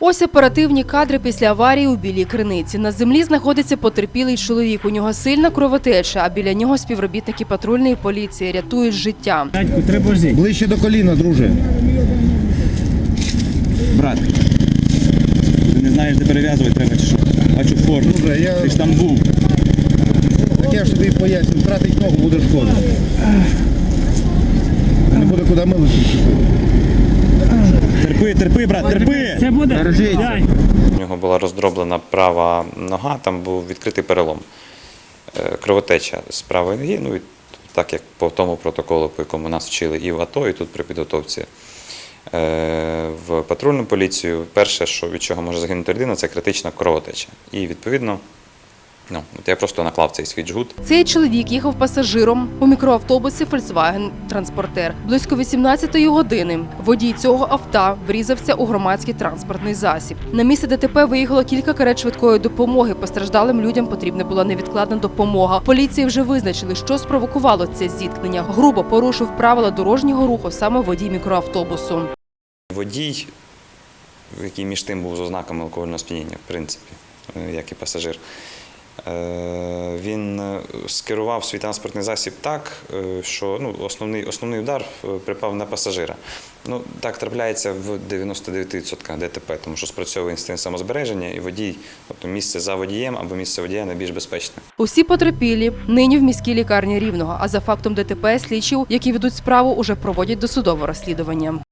Ось оперативні кадри після аварії у білій криниці. На землі знаходиться потерпілий чоловік. У нього сильна кровотеча, а біля нього співробітники патрульної поліції рятують життя. Дядьку, треба жити. Ближче до коліна, друже. Брат. Ти не знаєш, де перев'язувати треба чи що? Бачу форму. Друже, я- Ти ж там був. Так я ж тобі поясню, втратить ногу буде шкода. Не буде куди милити. Терпи, терпи, брат, терпи! Це буде. Держіться. У нього була роздроблена права нога, там був відкритий перелом. Е, Кровотеча з правої ноги, ну і так як по тому протоколу, по якому нас вчили і в АТО, і тут при підготовці е, в патрульну поліцію, перше, що від чого може загинути людина, це критична кровотеча. І відповідно, ну, от я просто наклав цей свій джгут. Цей чоловік їхав пасажиром у мікроавтобусі Volkswagen Транспортер. Близько 18-ї години водій цього авто врізався у громадський транспортний засіб. На місце ДТП виїхало кілька карет швидкої допомоги. Постраждалим людям потрібна була невідкладна допомога. Поліції вже визначили, що спровокувало це зіткнення. Грубо порушив правила дорожнього руху саме водій мікроавтобусу. Водій, який між тим був з ознаками алкогольного сп'яніння, в принципі, е, як і пасажир, він е, скерував свій транспортний засіб так, е, що ну, основний, основний удар е, припав на пасажира. Ну, так трапляється в 99% ДТП, тому що спрацьовує інстинкт самозбереження, і водій, тобто місце за водієм або місце водія найбільш безпечне. Усі потерпілі нині в міській лікарні рівного. А за фактом ДТП слідчі, які ведуть справу, уже проводять досудове розслідування.